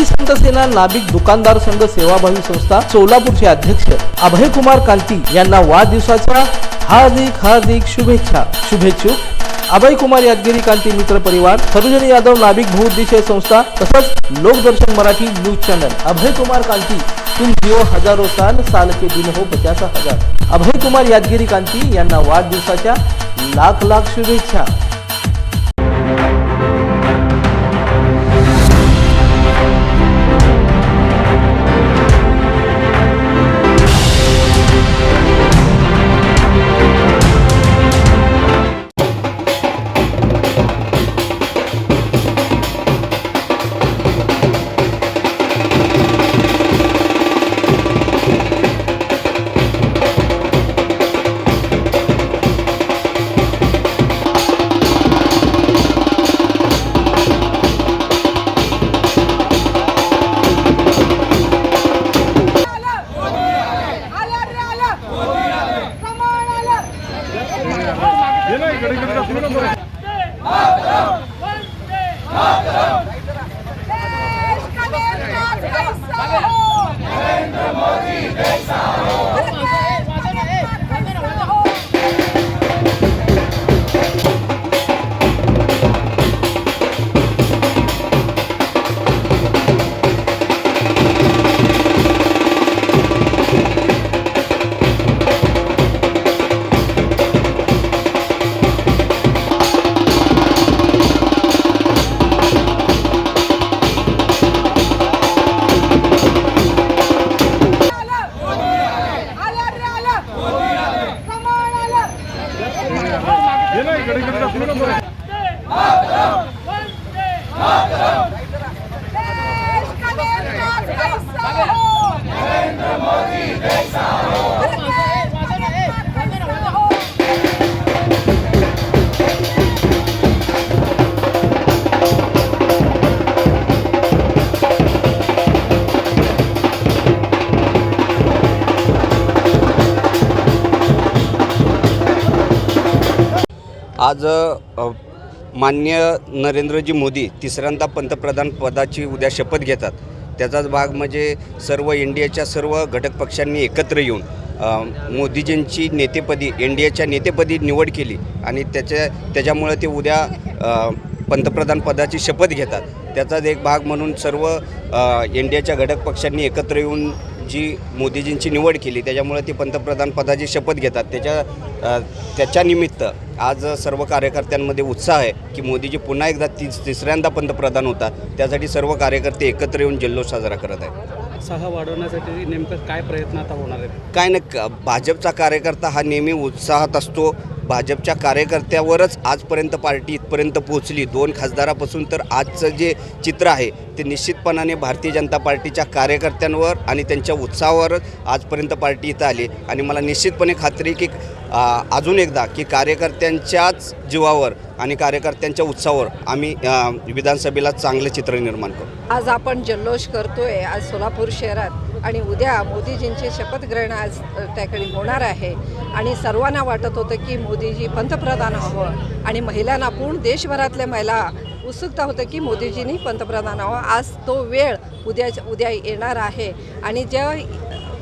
शेतकरी संत सेना नाभिक दुकानदार संघ सेवाभावी संस्था सोलापूरचे अध्यक्ष अभय कुमार कांती यांना वाढदिवसाच्या हार्दिक हार्दिक शुभेच्छा. शुभेच्छुक. अभय कुमार यादगिरी कांती मित्र परिवार सरोजनी यादव नाभिक बहुउद्देशीय संस्था तसंच लोकदर्शन मराठी न्यूज चॅनल. अभय कुमार कांती तुम जिओ हजारो साल साल के दिन हो पचास हजार. अभय कुमार यादगिरी कांती यांना वाढदिवसाच्या लाख लाख शुभेच्छा. देश देश का देश आज माननीय मान्य नरेंद्रजी मोदी तिसऱ्यांदा पंतप्रधान पदाची उद्या शपथ घेतात. त्याचाच भाग म्हणजे सर्व इंडियाच्या सर्व घटक पक्षांनी एकत्र येऊन मोदीजींची नेतेपदी इंडियाच्या नेतेपदी निवड केली आणि त्याच्या त्याच्यामुळे ते उद्या पंतप्रधान पदाची शपथ घेतात. त्याचाच एक भाग म्हणून सर्व अ, इंडियाच्या घटक पक्षांनी एकत्र येऊन जी मोदीजींची निवड केली त्याच्यामुळे ते पंतप्रधान पदाची शपथ घेतात. त्याच्या त्याच्या त्याच्यानिमित्त आज सर्व कार्यकर्त्यांमध्ये उत्साह आहे की मोदीजी पुन्हा एकदा तिस तिसऱ्यांदा पंतप्रधान होतात. त्यासाठी सर्व कार्यकर्ते एकत्र येऊन जल्लोष साजरा करत आहेत. उत्साह वाढवण्यासाठी नेमकं काय प्रयत्न आता होणार आहेत? काय नाही क- भाजपचा कार्यकर्ता हा नेहमी उत्साहात असतो. भाजपच्या कार्यकर्त्यावरच आजपर्यंत पार्टी इथपर्यंत पोहोचली. दोन खासदारापासून तर आजचं जे चित्र आहे ते निश्चितपणाने भारतीय जनता पार्टीच्या कार्यकर्त्यांवर आणि त्यांच्या उत्साहावरच आजपर्यंत पार्टी इथं आली. आणि मला निश्चितपणे खात्री की अजून एकदा की कार्यकर्त्यांच्याच जीवावर आणि कार्यकर्त्यांच्या उत्साहावर आम्ही विधानसभेला चांगले चित्र निर्माण करू. आज आपण जल्लोष करतोय आज सोलापूर शहरात आणि उद्या मोदीजींचे शपथग्रहण आज अ, त्याकडे होणार आहे. आणि सर्वांना वाटत होतं की मोदीजी पंतप्रधान हवं आणि महिलांना पूर्ण देशभरातल्या महिला उत्सुकता होतं की मोदीजींनी पंतप्रधान हवं. आज तो वेळ उद्या उद्या येणार आहे. आणि ज्या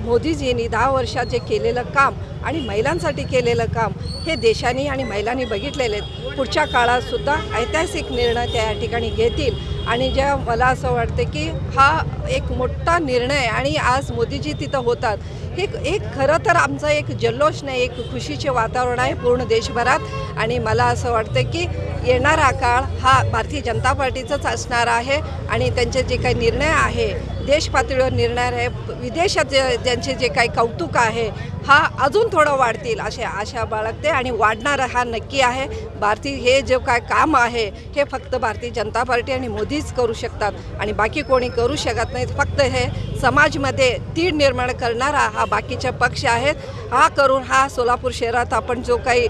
मोदीजींनी दहा वर्षात जे केलेलं काम आणि महिलांसाठी केलेलं काम हे देशाने आणि महिलांनी बघितलेले आहेत. पुढच्या काळातसुद्धा ऐतिहासिक निर्णय त्या या ठिकाणी घेतील. आणि ज्या मला असं वाटतं की हा एक मोठा निर्णय आणि आज मोदीजी तिथं होतात हे एक खरं तर आमचं एक जल्लोष नाही एक खुशीचे वातावरण आहे पूर्ण देशभरात. आणि मला असं वाटतं की येणारा काळ हा भारतीय जनता पार्टीचाच असणार आहे आणि त्यांचे जे काही निर्णय आहे देश पातळीवर निर्णय आहे. विदेशात ज्यांचे जे काही कौतुक आहे हा अजून थोडं वाढतील असे आशा बाळगते आणि वाढणार हा नक्की आहे. भारतीय हे जे काय काम आहे हे फक्त भारतीय जनता पार्टी आणि मोदीच करू शकतात आणि बाकी कोणी करू शकत नाहीत. फक्त हे समाजमध्ये तीड निर्माण करणारा हा बाकीचे पक्ष आहेत. हा करून हा सोलापूर शहरात आपण जो काही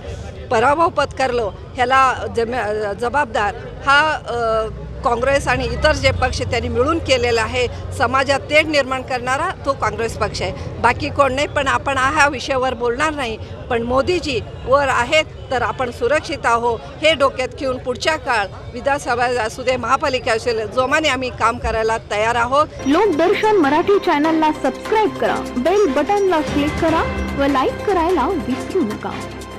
पराभव पत्करलो ह्याला जम जबाबदार हा काँग्रेस आणि इतर जे पक्ष त्यांनी मिळून केलेलं आहे समाजात तेढ निर्माण करणारा तो काँग्रेस पक्ष आहे. बाकी कोण नाही पण आपण ह्या विषयावर बोलणार नाही पण मोदीजी वर आहेत तर आपण सुरक्षित आहो. हे डोक्यात घेऊन पुढच्या काळ विधानसभा असू दे महापालिका असू दे जोमाने आम्ही काम करायला तयार आहोत. लोकदर्शन मराठी चॅनलला सबस्क्राईब करा बेल बटनला क्लिक करा व लाईक करायला विसरू नका.